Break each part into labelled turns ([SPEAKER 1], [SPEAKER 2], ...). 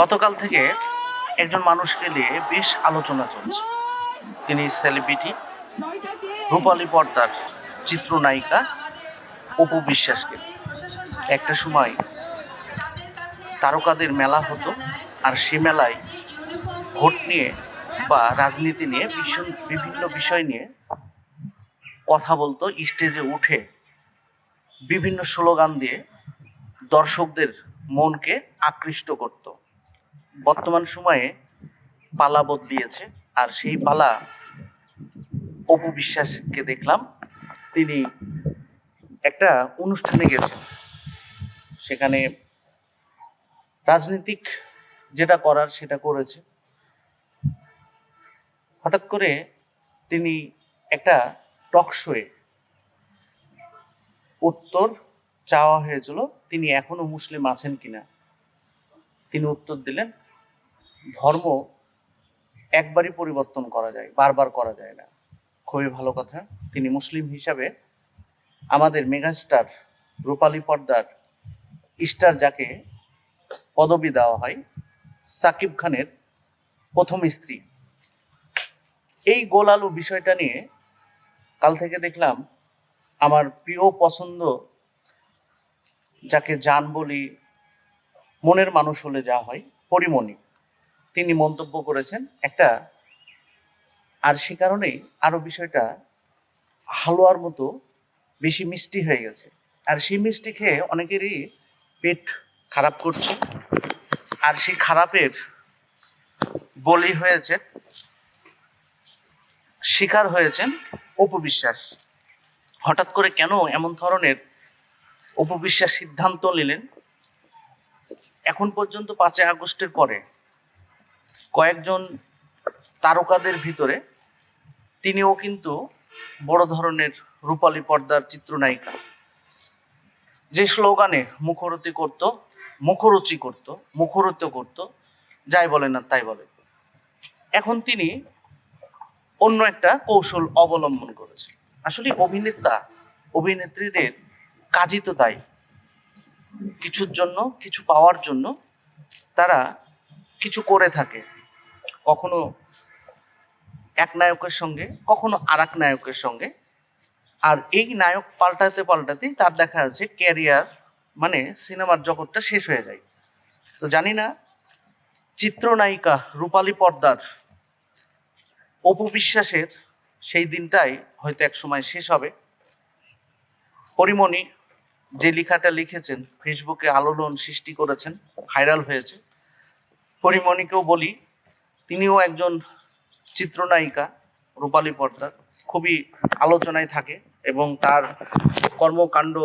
[SPEAKER 1] গতকাল থেকে একজন মানুষকে নিয়ে বেশ আলোচনা চলছে। তিনি সেলিব্রিটি রূপালী পর্দার চিত্রনায়িকা অপু বিশ্বাসকে। একটা সময় তারকাদের মেলা হতো আর সে মেলায় ভোট নিয়ে বা রাজনীতি নিয়ে ভীষণ বিভিন্ন বিষয় নিয়ে কথা বলতো। স্টেজে উঠে বিভিন্ন স্লোগান দিয়ে দর্শকদের মনকে আকৃষ্ট করত। বর্তমান সময়ে পালা বদলিয়েছে আর সেই পালা অপু বিশ্বাসকে দেখলাম তিনি একটা অনুষ্ঠানে গেছেন। সেখানে রাজনীতিক যেটা করার সেটা করেছে। হঠাৎ করে তিনি একটা টক শোয়ে উত্তর চাওয়া হয়েছিল, তিনি এখনও মুসলিম আছেন কিনা? তিনি উত্তর দিলেন ধর্ম একবারই পরিবর্তন করা যায়, বারবার করা যায় না। খুবই ভালো কথা। তিনি মুসলিম হিসাবে আমাদের মেগাস্টার রূপালী পর্দার স্টার যাকে পদবি দেওয়া হয়, সাকিব খানের প্রথম স্ত্রী। এই গোল আলু বিষয়টা নিয়ে কাল থেকে দেখলাম, আমার প্রিয় পছন্দ যাকে জান বলি, মনের মানুষ হলে যা হয়, পরিমণি। তিনি মন্তব্য করেছেন একটা আর সে কারণেই আরও বিষয়টা হালুয়ার মতো বেশি মিষ্টি হয়ে গেছে। আর সেই মিষ্টি খেয়ে অনেকেরই পেট খারাপ করছে। আর সেই খারাপের বলি হয়েছে শিকার হয়েছেন অপবিশ্বাস হঠাৎ করে কেন এমন ধরনের অপবিশ্বাস সিদ্ধান্ত নিলেন? এখন পর্যন্ত পাঁচই আগস্টের পরে কয়েকজন তারকাদের ভিতরে তিনিও কিন্তু বড় ধরনের রূপালী পর্দার চিত্রনায়িকা। যে স্লোগানে মুখরতি করত, মুখরোচি করত মুখরত করত, যাই বলে না তাই বলে। এখন তিনি অন্য একটা কৌশল অবলম্বন করেছে আসলে অভিনেতা, অভিনেত্রীদের কাজই তো তাই। কিছুর জন্য, কিছু পাওয়ার জন্য তারা কিছু করে থাকে। কখনো এক নায়কের সঙ্গে, কখনো আর নায়কের সঙ্গে। আর এই নায়ক পাল্টাতে পাল্টাতেই তার দেখা যাচ্ছে ক্যারিয়ার মানে সিনেমার জগৎটা শেষ হয়ে যায়। তো জানি না, চিত্রনায়িকা রূপালী পর্দার অপু বিশ্বাসের সেই দিনটাই হয়তো এক সময় শেষ হবে। পরিমণি যে লেখাটা লিখেছেন, ফেসবুকে আলোড়ন সৃষ্টি করেছেন, ভাইরাল হয়েছে। পরিমণিকেও বলি তিনিও একজন চিত্রনায়িকা, রূপালী পর্দার, খুবই আলোচনায় থাকে এবং তার কর্মকাণ্ড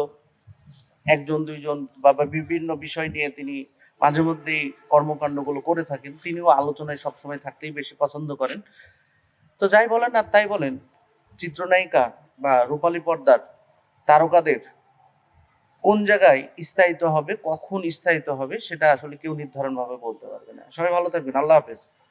[SPEAKER 1] একজন, দুইজন বা বিভিন্ন বিষয় নিয়ে তিনি মাঝে মধ্যেই কর্মকাণ্ডগুলো করে থাকেন। তিনিও আলোচনায় সবসময় থাকতেই বেশি পছন্দ করেন। তো যাই বলেন আর তাই বলেন, চিত্রনায়িকা বা রূপালী পর্দার তারকাদের কোন জায়গায় স্থায়িত হবে, কখন স্থায়িত হবে, সেটা আসলে কেউ নির্ধারণ ভাবে বলতে পারবে না। সবাই ভালো থাকবেন। আল্লাহ হাফেজ।